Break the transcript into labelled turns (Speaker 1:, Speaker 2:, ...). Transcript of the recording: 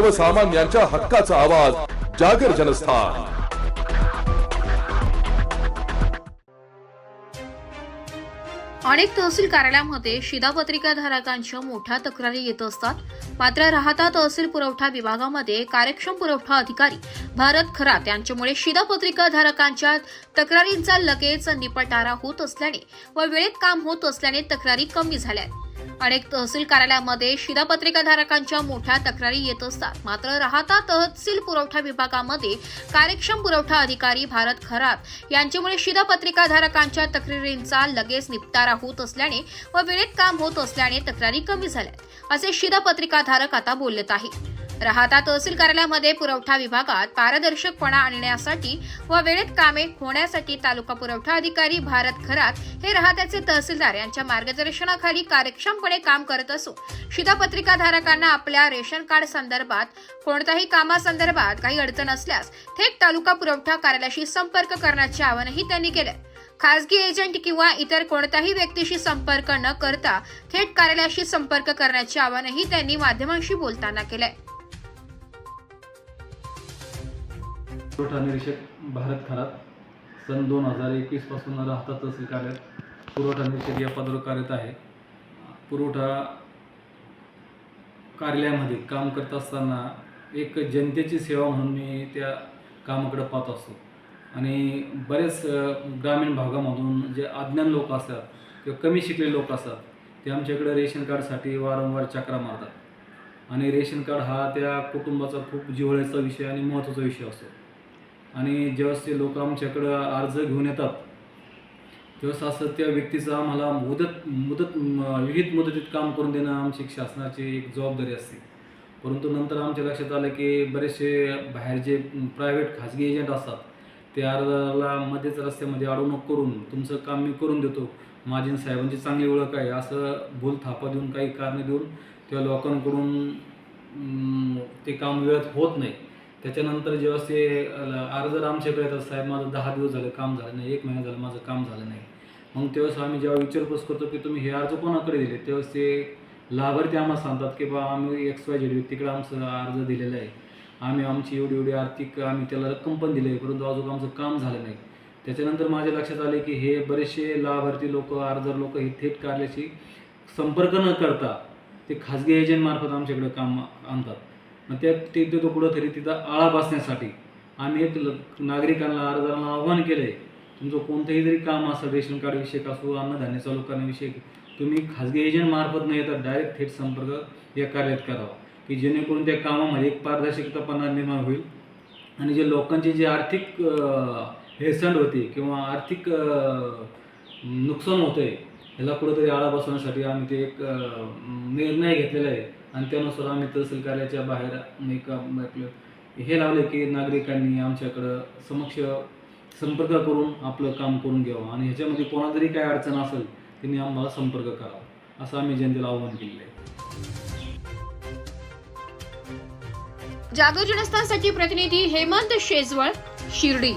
Speaker 1: सर्वसामान्यांच्या हक्काचा आवाज जागर जनस्थान
Speaker 2: अनेक तहसील कार्यालयामध्ये शिधापत्रिका धारकांच्या मोठ्या तक्रारी येत असतात मात्र राहता तहसील पुरवठा विभागामध्ये कार्यक्षम पुरवठा अधिकारी भारत खरात यांच्यामुळे शिधापत्रिका धारकांच्या तक्रारींचा लगेच निपटारा होत असल्याने व वेळेत काम होत असल्याने तक्रारी कमी झाल्या आहेत. अनेक तहसील कार्यालयामध्ये शिधापत्रिका धारकांच्या मोठ्या तक्रारी येत असतात. मात्र राहता तहसील पुरवठा विभागामध्ये कार्यक्षम पुरवठा अधिकारी भारत खरात यांच्यामुळे शिधापत्रिका धारकांच्या तक्रारींचा लगेच निपटारा होत असल्याने व वेळेत काम होत असल्याने तक्रारी कमी झाल्या असे शिधापत्रिका धारक आता बोलत आहे राहता तहसील कार्यालयामध्ये पुरवठा विभागात पारदर्शकपणा आणण्यासाठी व वेळेत कामे होण्यासाठी तालुका पुरवठा अधिकारी भारत खरात हे राहत्याचे तहसीलदार यांच्या मार्गदर्शनाखाली कार्यक्षमपणे काम करत असून शिधापत्रिका धारकांना आपल्या रेशन कार्ड संदर्भात कोणत्याही कामासंदर्भात काही अडचण असल्यास थेट तालुका पुरवठा कार्यालयाशी संपर्क करण्याचे आवाहनही त्यांनी केले. खासगी एजंट किंवा इतर कोणत्याही व्यक्तीशी संपर्क न करता थेट कार्यालयाशी संपर्क करण्याचे आवाहनही त्यांनी माध्यमांशी बोलताना केलंय
Speaker 3: पुरवठा निरीक्षक भारत खरात सन दोन हजार एकवीसपासून राहता तहसील कार्यालयात पुरवठा निरीक्षक या पदावर कार्यरत आहे. पुरवठा कार्यालयामध्ये काम करत असताना एक जनतेची सेवा म्हणून मी त्या कामाकडे पाहत असतो. आणि बरेच ग्रामीण भागामधून जे अज्ञान लोक असतात किंवा कमी शिकलेले लोक असतात ते आमच्याकडे रेशन कार्डसाठी वारंवार चक्रा मारतात. आणि रेशन कार्ड हा त्या कुटुंबाचा खूप जिव्हाळ्याचा विषय आणि महत्त्वाचा विषय असतो. आणि ज्यावेळेस ते लोक आमच्याकडं अर्ज घेऊन येतात तेव्हाच असं त्या व्यक्तीचं आम्हाला मुदत मुदत विहित मुदतीत काम करून देणं आमची शासनाची एक जबाबदारी असते. परंतु नंतर आमच्या लक्षात आलं की बरेचसे बाहेर जे प्रायव्हेट खाजगी एजंट असतात ते अर्जाला मध्येच रस्त्यामध्ये अडवणूक करून तुमचं काम मी करून देतो माझी साहेबांची चांगली ओळख आहे असं भूल थापा देऊन काही कारणे देऊन त्या लोकांकडून ते काम वेळेत होत नाही. त्याच्यानंतर जेव्हा ते अर्ज आमच्याकडे येतात साहेब माझं दहा दिवस झालं काम झालं नाही एक महिना झालं माझं काम झालं नाही. मग तेव्हाच आम्ही जेव्हा विचारपूस करतो की तुम्ही हे अर्ज कोणाकडे दिले? तेव्हा ते लाभार्थी आम्हाला सांगतात की बा आम्ही एक्स वाय झेड व्यक्तीकडे आमचा अर्ज दिलेला आहे. आम्ही आमची एवढी एवढी आर्थिक आम्ही त्याला रक्कम पण दिली आहे परंतु अजून आमचं काम झालं नाही. त्याच्यानंतर माझ्या लक्षात आले की हे बरेचसे लाभार्थी लोक अर्जर लोक हे थेट कार्याशी संपर्क न करता ते खाजगी एजंटमार्फत आमच्याकडे काम आणतात. मग त्या ते तो कुठंतरी तिथं आळा बसण्यासाठी आम्ही एक ल- नागरिकांना अर्जदारांना आव्हान केलं आहे तुमचं कोणतंही जरी काम असेल रेशन कार्डविषयक असो अन्नधान्य चालू करण्याविषयी तुम्ही खाजगी एजंट मार्फत न डायरेक्ट थेट संपर्क या कार्यात करावा. की जेणेकरून त्या कामामध्ये एक पारदर्शकतापणा निर्माण होईल. आणि जे लोकांची जी आर्थिक हेसंड होते होती किंवा आर्थिक नुकसान होतं आहे ह्याला कुठेतरी आळा बसवण्यासाठी आम्ही ते एक निर्णय घेतलेला आहे. आणि त्यानुसार आम्ही तहसील कार्याच्या बाहेर एक हे लावले की नागरिकांनी आमच्याकडं समक्ष संपर्क करून आपलं काम करून घ्यावं. आणि ह्याच्यामध्ये कोणा जरी काय अडचण असेल त्यांनी आम्हाला संपर्क करावा. असं आम्ही जनतेला आव्हान केलेलं आहे.
Speaker 2: जागर जनस्थानसाठी प्रतिनिधी हेमंत शेजवळ शिर्डी.